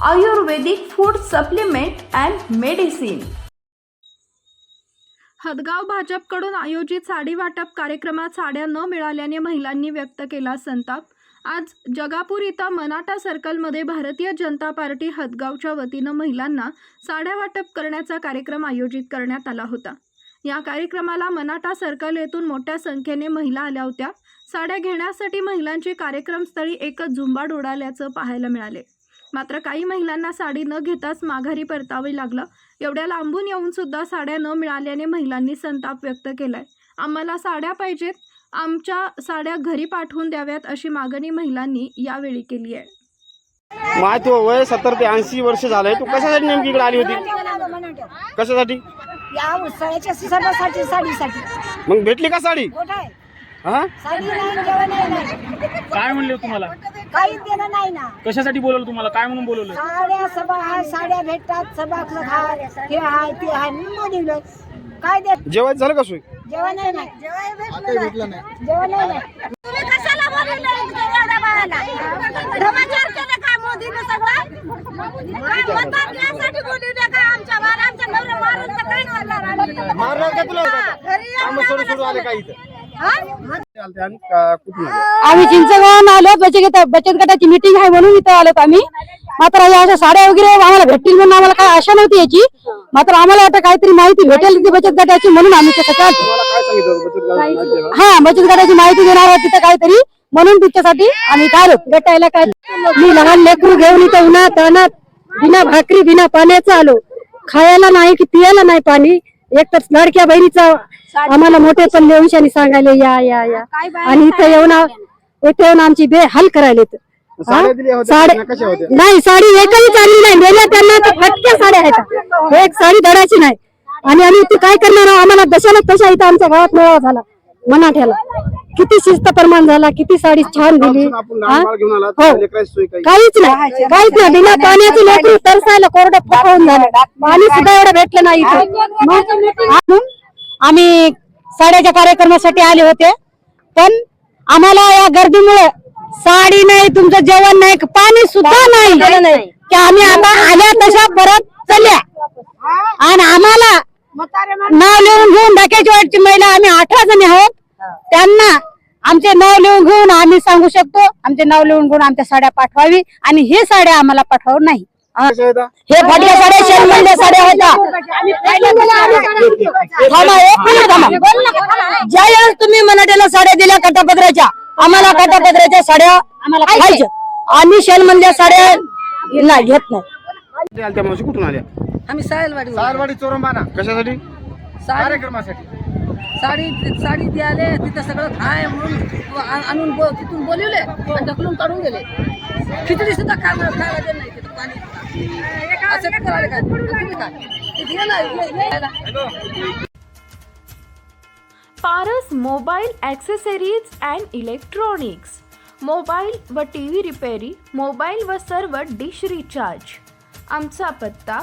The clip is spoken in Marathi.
Ayurvedic food supplement and medicine Hadgaon भाजपकडून आयोजित साडी वाटप कार्यक्रमात साड्या न मिळाल्याने महिलांनी व्यक्त केला संताप. आज जगापूर इथं मनाटा सर्कलमध्ये भारतीय जनता पार्टी हदगावच्या वतीनं महिलांना साड्या वाटप करण्याचा कार्यक्रम आयोजित करण्यात आला होता. या कार्यक्रमाला मनाटा सर्कल येथून मोठ्या संख्येने महिला आल्या होत्या. साड्या घेण्यासाठी महिलांची कार्यक्रमस्थळी एकच झुंबाड उडाल्याचं पाहायला मिळाले. मात्र काही महिलांना साडी न घेताच माघारी परतावे लागलं. एवढ्या लांबून येऊन सुद्धा साड्या न मिळाल्याने महिलांनी संताप व्यक्त केलाय. आम्हाला साड्या पाहिजेत. आमच्या साड्या घरी पाठवून द्याव्यात अशी मागणी महिलांनी यावेळी केली आहे. माय तू वय सत्तर ते ऐंशी वर्ष झालंय. तू कशासाठी नेमकी इकडे आली होती? कशासाठी? या उत्सवाच्या सणासाठी साडीसाठी. मग भेटली का साडी? आहे. हा? साडी नाही जेवण नाही काय म्हणले तुम्हाला? काहीच देणं नाही ना. कशासाठी बोलवलं तुम्हाला? काय म्हणून बोलवलं? साड्या सभा आहे साड्या भेटतात सभा हाय हे हाय ते हाय म्हणून दिलं काय देत? जेवायचं झालं का सोय? जेवण नाही जेवण नाही. जेवण नाही तुम्ही कशाला बोलवलं एवढ्या बाळाला समाचार केलं का मोदीनं सगळं काय मतदान घ्यायसाठी बोलवलं का आमच्या बाळा आमच्या नवऱ्या मारून तर काही नाही मारणार का तुला? घरी काम सोडून सोडून आले का इथं? हा? चालते आणि का- कुठून आले? आम्ही चिंचगावून आलो बचत गट बचत गटाची मिटिंग आहे म्हणून इथं आलो आम्ही. मात्र या अशा साड्या वगैरे आम्हाला भेटतील म्हणून आम्हाला काय आशा नव्हती याची. मात्र आम्हाला वाटतं काहीतरी माहिती भेटेल ती बचत गटाची म्हणून आम्ही त्याच्यात. तुम्हाला काय सांगितलं होतं बचत? हा बचत गटाची माहिती देणार आहे तिथं काहीतरी. म्हणून तिच्यासाठी आम्ही काय आलो भेटायला काय मी लहान लेकरू घेऊन इथं उन्हात अनात बिना भाकरी बिना पाण्याचं आलो. खायला नाही की पियाला नाही पाणी. एक तर लडक्या बहिणीचा आम्हाला मोठे पण देऊशानी सांगायला या या या. आणि इथं येऊन इथं येऊन आमची करायला होत्या साड्या कशा होत्या? नाही साडी एकही चालली नाही. दिल्या त्यांना तर फटक्या साड्या आहेत. एक साडी धडाची नाही. आणि आम्ही इथे काय करणार आहोत? आम्हाला दशाला तशा इथं आमच्या गावात मेळावा झाला. मनाठ्याला किती शिस्त प्रमाण झाला किती साडी छान दिली. आपण हा? हो. काहीच नाही. काहीच नाही. बिना पाण्याचं लेकरू तरसायला कोरडं फकावून झालं. पाणी सुद्धा एवढं भेटलं नाही इथं. मग आम्ही साड्याच्या कार्यक्रमासाठी आले होते. पण आम्हाला या गर्दीमुळे साडी नाही तुमचं जेवण नाही पाणी सुद्धा नाही. की आम्ही आता आल्या तशा परत चल्या आणि आम्हाला नाव लिहून घेऊन डाक्याची वाटची महिला आम्ही अठरा जणी आहोत. त्यांना आमचे नाव लिहून घेऊन आम्ही सांगू शकतो आमचे नाव लिहून घेऊन आमच्या साड्या पाठवावी आणि हे साड्या आम्हाला पाठवू नाही? हे. फाटल्या साड्या शेणमधल्या साड्या होत्या. थांबा, एक मिनिट थांबा. ज्या वेळेस तुम्ही मराठ्याला साड्या दिल्या काटापदराच्या आम्हाला काटापदराच्या साड्या आम्हाला पाहिजे. आम्ही शेणमधल्या साड्या नाही घेत नाही. कुठून आल्या? आम्ही सायलवाडी सारवाडी चोरंबाना. कशासाठी? कार्यक्रमासाठी. साडी साडी द्याले तिथं सगळं खाय म्हणून आणून बो- तिथून बोलवले आणि ढकलून काढून गेले. खिचडी सुद्धा खा खायला देत नाही तिथं पाणी. असं करायला काय? तुम्ही काय Paras mobile accessories and electronics. Mobile व टी व्ही रिपेरी मोबाईल व सर्व डिश रिचार्ज. आमचा पत्ता